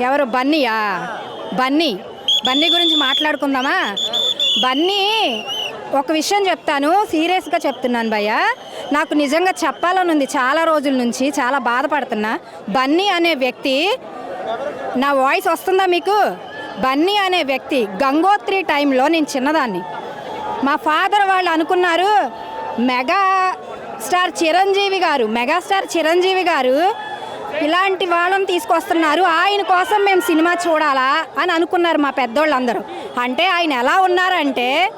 ఎవరు? బన్నీయా బన్నీ. బన్నీ గురించి మాట్లాడుకుందామా? బన్నీ ఒక విషయం చెప్తాను. సీరియస్గా చెప్తున్నాను భయ్య. నాకు నిజంగా చెప్పాలని ఉంది చాలా రోజుల నుంచి చాలా బాధపడుతున్నా. బన్నీ అనే వ్యక్తి నా వాయిస్ వస్తుందా మీకు? బన్నీ అనే వ్యక్తి గంగోత్రి టైంలో నేను చిన్నదాన్ని. మా ఫాదర్ వాళ్ళు అనుకున్నారు మెగా స్టార్ చిరంజీవి గారు మెగాస్టార్ చిరంజీవి గారు ఇలాంటి వాళ్ళని తీసుకొస్తున్నారు. ఆయన కోసం మేము సినిమా చూడాలా అని అనుకున్నారు మా పెద్దోళ్ళందరూ. అంటే ఆయన ఎలా ఉన్నారంటే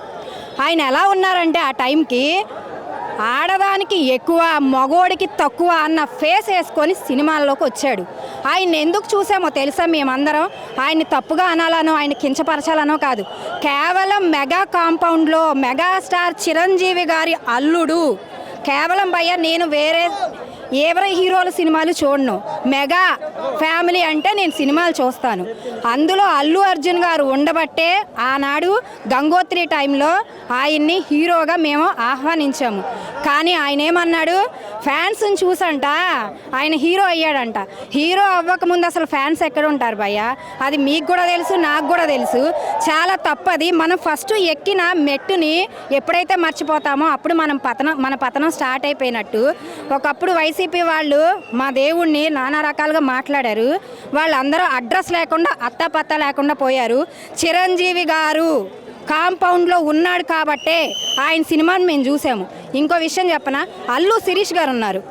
ఆయన ఎలా ఉన్నారంటే ఆ టైంకి ఆడదానికి ఎక్కువ మగోడికి తక్కువ అన్న ఫేస్ వేసుకొని సినిమాల్లోకి వచ్చాడు. ఆయన ఎందుకు చూసామో తెలుసా మేమందరం? ఆయన్ని తప్పుగా అనాలనో ఆయన కించపరచాలనో కాదు. కేవలం మెగా కాంపౌండ్లో మెగాస్టార్ చిరంజీవి గారి అల్లుడు కేవలం భయ్య నేను వేరే ఎవరి హీరోల సినిమాలు చూడను. మెగా ఫ్యామిలీ అంటే నేను సినిమాలు చూస్తాను. అందులో అల్లు అర్జున్ గారు ఉండబట్టే ఆనాడు గంగోత్రి టైంలో ఆయన్ని హీరోగా మేము ఆహ్వానించాము. కానీ ఆయన ఏమన్నాడు? ఫ్యాన్స్ని చూసంట. ఆయన హీరో అయ్యాడంట. హీరో అవ్వకముందు అసలు ఫ్యాన్స్ ఎక్కడ ఉంటారు భయ్య? అది మీకు కూడా తెలుసు నాకు కూడా తెలుసు. చాలా తప్పది. మనం ఫస్ట్ ఎక్కిన మెట్టుని ఎప్పుడైతే మర్చిపోతామో అప్పుడు మనం పతనం మన పతనం స్టార్ట్ అయిపోయినట్టు. ఒకప్పుడు వైసీపీ వాళ్ళు మా దేవుణ్ణి నానా రకాలుగా మాట్లాడారు. వాళ్ళందరూ అడ్రస్ లేకుండా అత్తపత్త లేకుండా పోయారు. చిరంజీవి గారు కాంపౌండ్లో ఉన్నాడు కాబట్టే ఆయన సినిమాని మేము చూసాము. ఇంకో విషయం చెప్పనా? అల్లు శిరీష్ గారు ఉన్నారు.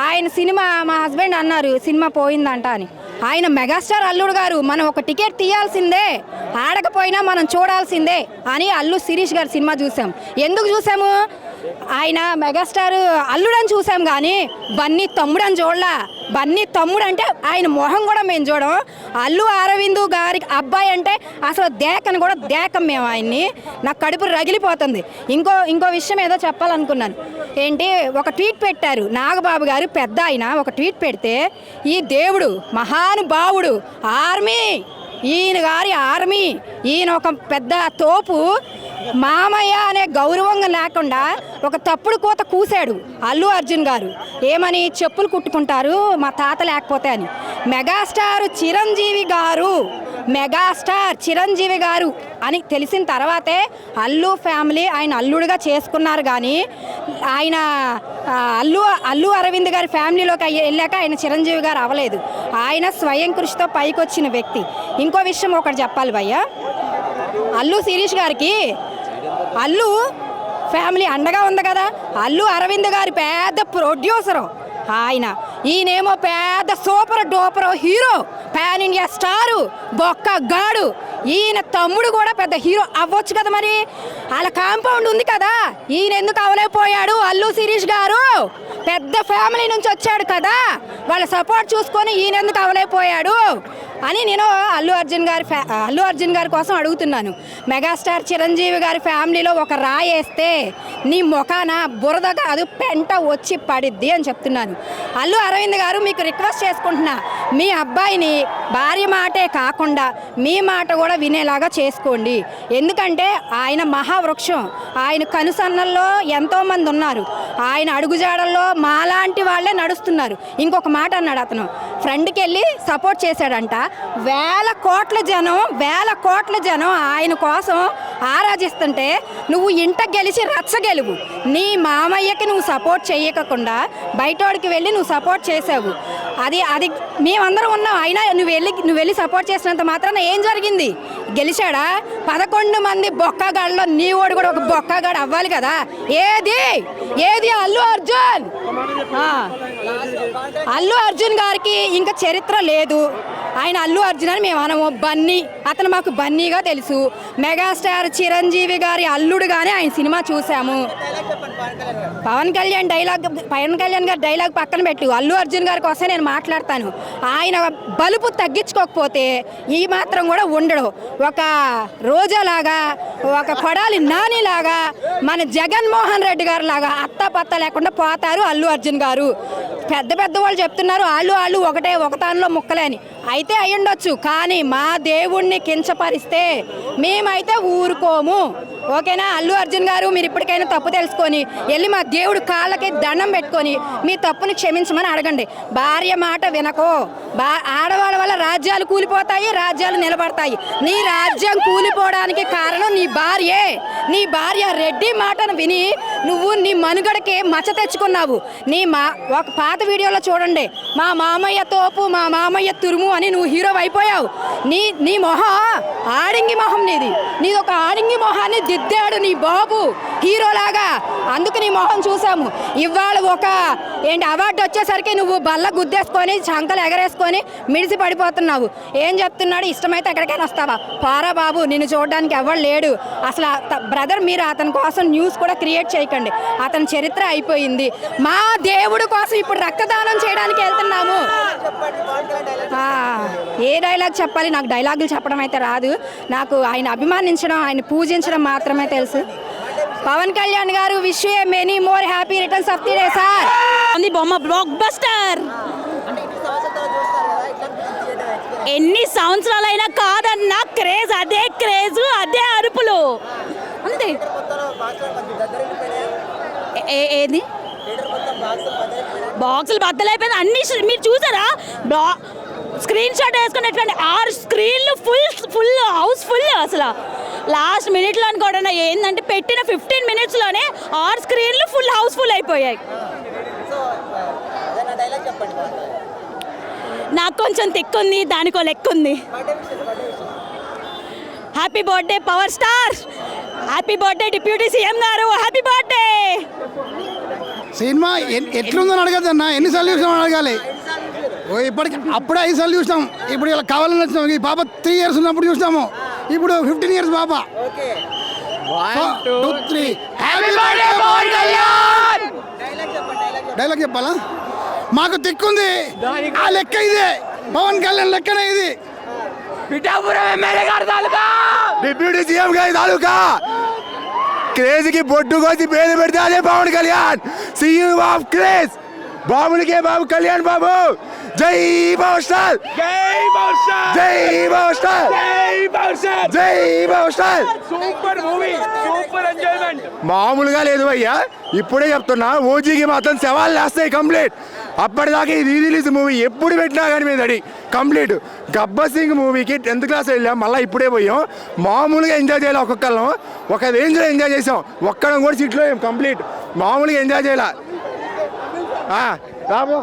ఆయన సినిమా మా హస్బెండ్ అన్నారు సినిమా పోయిందంట అని. ఆయన మెగాస్టార్ అల్లుడు గారు మనం ఒక టికెట్ తీయాల్సిందే. ఆడకపోయినా మనం చూడాల్సిందే అని అల్లు శిరీష్ గారు సినిమా చూసాం. ఎందుకు చూసాము? ఆయన మెగాస్టార్ అల్లుడని చూసాం కానీ బన్నీ తమ్ముడని చూడలా. బన్నీ తమ్ముడు అంటే ఆయన మొహం కూడా మేము చూడం. అల్లు అరవిందు గారి అబ్బాయి అంటే అసలు దేకని కూడా దేకం మేము ఆయన్ని. నాకు కడుపు రగిలిపోతుంది. ఇంకో ఇంకో విషయం ఏదో చెప్పాలనుకున్నాను. ఏంటి ఒక ట్వీట్ పెట్టారు నాగబాబు గారు పెద్ద ఆయన. ఒక ట్వీట్ పెడితే ఈ దేవుడు మహానుభావుడు ఆర్మీ ఈయన గారి ఆర్మీ ఈయన ఒక పెద్ద తోపు మామయ్య అనే గౌరవంగా లేకుండా ఒక తప్పుడు కూత కూశాడు అల్లు అర్జున్ గారు. ఏమని చెప్పులు కుట్టుకుంటారు? మా తాత లేకపోతే అని. మెగాస్టార్ చిరంజీవి గారు. మెగాస్టార్ చిరంజీవి గారు అని తెలిసిన తర్వాతే అల్లు ఫ్యామిలీ ఆయన అల్లుడుగా చేసుకున్నారు కానీ ఆయన అల్లు అల్లు అరవింద్ గారి ఫ్యామిలీలోకి అయ్యి- వెళ్ళాక ఆయన చిరంజీవి గారు అవ్వలేదు. ఆయన స్వయం కృషితో పైకి వచ్చిన వ్యక్తి. ఇంకో విషయం ఒకటి చెప్పాలి భయ్య. అల్లు శిరీష్ గారికి అల్లు ఫ్యామిలీ అండగా ఉంది కదా. అల్లు అరవింద్ గారి పెద్ద ప్రొడ్యూసరు ఆయన ఈయనేమో పెద్ద super duper hero pan India star బొక్క గాడు. ఈయన తమ్ముడు కూడా పెద్ద హీరో అవ్వచ్చు కదా మరి. వాళ్ళ కాంపౌండ్ ఉంది కదా. ఈయన ఎందుకు అవలేకపోయాడు అల్లు శిరీష్ గారు? పెద్ద ఫ్యామిలీ నుంచి వచ్చాడు కదా. వాళ్ళ సపోర్ట్ చూసుకొని ఈయన ఎందుకు అవలేకపోయాడు? అని నేను అల్లు అర్జున్ గారి ఫ్యా అల్లు అర్జున్ గారి కోసం అడుగుతున్నాను. మెగాస్టార్ చిరంజీవి గారి ఫ్యామిలీలో ఒక రాయి వేస్తే నీ ముఖాన బురద కాదు పెంట వచ్చి పడిద్ది అని చెప్తున్నాను. అల్లు అరవింద్ గారు మీకు రిక్వెస్ట్ చేసుకుంటున్నా. మీ అబ్బాయిని భార్య మాటే కాకుండా మీ మాట కూడా వినేలాగా చేసుకోండి. ఎందుకంటే ఆయన మహావృక్షం. ఆయన కనుసన్నల్లో ఎంతోమంది ఉన్నారు. ఆయన జాడల్లో మాలాంటి వాళ్ళే నడుస్తున్నారు. ఇంకొక మాట అన్నాడు అతను. ఫ్రెండ్కి వెళ్ళి సపోర్ట్ చేశాడంట. వేల కోట్ల జనం వేల కోట్ల జనం ఆయన కోసం ఆరాధిస్తుంటే నువ్వు ఇంట గెలిచి రచ్చగెలువు నీ మామయ్యకి నువ్వు సపోర్ట్ చేయకుండా బయటోడికి వెళ్ళి నువ్వు సపోర్ట్ చేసావు. అది అది మేమందరం ఉన్నాం. అయినా నువ్వు వెళ్ళి నువ్వు వెళ్ళి సపోర్ట్ చేసినంత మాత్రాన ఏం జరిగింది? గెలిచాడా? పదకొండు మంది బొక్కగాళ్ళలో నీ ఓడి కూడా ఒక బొక్కగాడు అవ్వాలి కదా? ఏది? ఏది అల్లు అర్జున్? అల్లు అర్జున్ గారికి ఇంకా చరిత్ర లేదు. ఆయన అల్లు అర్జున్ అని మేము అనము. బన్నీ. అతను మాకు బన్నీగా తెలుసు. మెగాస్టార్ చిరంజీవి గారి అల్లుడుగానే ఆయన సినిమా చూసాము. పవన్ కళ్యాణ్ డైలాగ్ పవన్ కళ్యాణ్ గారి డైలాగ్ పక్కన పెట్టు. అల్లు అర్జున్ గారి కోసం నేను మాట్లాడతాను. ఆయన బలుపు తగ్గించుకోకపోతే ఈ మాత్రం కూడా ఉండడు. ఒక రోజాలాగా ఒక కొడాలి నానిలాగా మన జగన్మోహన్ రెడ్డి గారు లాగా అత్త పత్త లేకుండా పోతారు అల్లు అర్జున్ గారు. పెద్ద పెద్ద వాళ్ళు చెప్తున్నారు వాళ్ళు వాళ్ళు ఒకటే ఒకతానిలో ముక్కలే అని. అయితే అయ్యుండొచ్చు కానీ మా దేవుణ్ణి కించపరిస్తే మేమైతే ఊరుకోము. ఓకేనా? అల్లు అర్జున్ గారు మీరు ఇప్పటికైనా తప్పు తెలుసుకొని వెళ్ళి మా దేవుడు కాళ్ళకి దండం పెట్టుకొని మీ తప్పుని క్షమించమని అడగండి. భార్య మాట వినకో. బా ఆడవాళ్ళ వల్ల రాజ్యాలు కూలిపోతాయి రాజ్యాలు నిలబడతాయి. నీ రాజ్యం కూలిపోవడానికి కారణం నీ భార్యే. నీ భార్య రెడ్డి మాటను విని నువ్వు నీ మనుగడకి మచ్చ తెచ్చుకున్నావు. నీ మా ఒక పాత వీడియోలో చూడండి. మా మామయ్య తోపు మా మామయ్య తురుము అని నువ్వు హీరో అయిపోయావు. నీ నీ మొహం ఆడింగి మొహం నీది. నీది ఒక ఆడింగి మొహాన్ని దిద్దాడు నీ బాబు హీరోలాగా. అందుకు నీ మొహం చూసాము. ఇవాళ ఒక ఏంటి అవార్డు వచ్చేసరికి నువ్వు బల్ల గుద్దేసుకొని చంకలు ఎగరేసుకొని మిడిసి పడిపోతున్నావు. ఏం చెప్తున్నాడు? ఇష్టమైతే ఎక్కడికైనా వస్తావా? పారా బాబు నిన్ను చూడడానికి ఎవరు లేడు. అసలు బ్రదర్ మీరు అతని కోసం న్యూస్ కూడా క్రియేట్ చేయకండి. అతని చరిత్ర అయిపోయింది. మా దేవుడు కోసం ఇప్పుడు రక్తదానం చేయడానికి వెళ్తున్నాము. ఏ డైలాగ్ చెప్పాలి? నాకు డైలాగులు చెప్పడం అయితే రాదు. నాకు ఆయన అభిమానించడం ఆయన పూజించడం మాత్రమే తెలుసు. పవన్ కళ్యాణ్ గారు wish a many more happy returns of the day sir ఉంది బొమ్మ బ్లాక్ బస్టర్ ఎన్ని సంవత్సరాలైనా కాదన్నా క్రేజ్ అదే క్రేజ్ అదే అరుపులు. అంతే. ఏది? బాక్సులు బద్దలైపోయింది అన్ని మీరు చూసారా? బ్లా స్క్రీన్ షాట్ వేసుకునేటువంటి ఆరు స్క్రీన్లు ఫుల్ ఫుల్ హౌస్ ఫుల్ అసలు. లాస్ట్ మినిట్లో అనుకోవడం ఏంటంటే పెట్టిన ఫిఫ్టీన్ మినిట్స్లోనే ఆరు స్క్రీన్లు ఫుల్ హౌస్ ఫుల్ అయిపోయాయి. నాకు కొంచెం తిక్కుంది దానికో లెక్క ఉంది happy birthday power star happy birthday deputy CM గారు. హ్యాపీ బర్త్డే సినిమా ఎట్లుందని అడగద్దు అన్న ఎన్నిసార్లు చూసామని అడగాలి. ఓ ఇప్పటికి అప్పుడే ఐదు సార్లు చూసినాం. ఇప్పుడు ఇలా కావాలని వచ్చినాం. ఈ పాప త్రీ ఇయర్స్ ఉన్నప్పుడు చూసినాము. ఇప్పుడు ఫిఫ్టీన్ ఇయర్స్ పాప. టూ త్రీ డైలాగ్ చెప్పాలా? మాకు తిక్కుంది ఆ లెక్క ఇదే. పవన్ కళ్యాణ్ లెక్కనే ఇది. డిప్యూటీ సీఎం గారి తాలూకా? క్రేజ్కి బొట్టు కోసి పేరు పెడితే అదే Pawan Kalyan. CM of craze. బాబులకే బాబు కళ్యాణ్ బాబు. జై స్టార్ జై బౌస్టర్ జై స్టార్ జై బౌస్టర్ జై star super movie super enjoyment! మామూలుగా లేదు అయ్యా ఇప్పుడే చెప్తున్నా ఓజీకి మాత్రం సవాళ్ళు వేస్తాయి కంప్లీట్. అప్పటిదాకా ఇది రిలీజ్ మూవీ ఎప్పుడు పెట్టినా కానీ మీద అడి కంప్లీట్. గబ్బర్ సింగ్ మూవీకి టెన్త్ క్లాస్ వెళ్ళాం మళ్ళీ ఇప్పుడే పోయాం. మామూలుగా ఎంజాయ్ చేయాలి ఒక్కొక్కళ్ళం? ఒక రేంజ్లో ఎంజాయ్ చేసాం. ఒక్కడం కూడా సీట్లో కంప్లీట్. మామూలుగా ఎంజాయ్ చేయాల? రాబో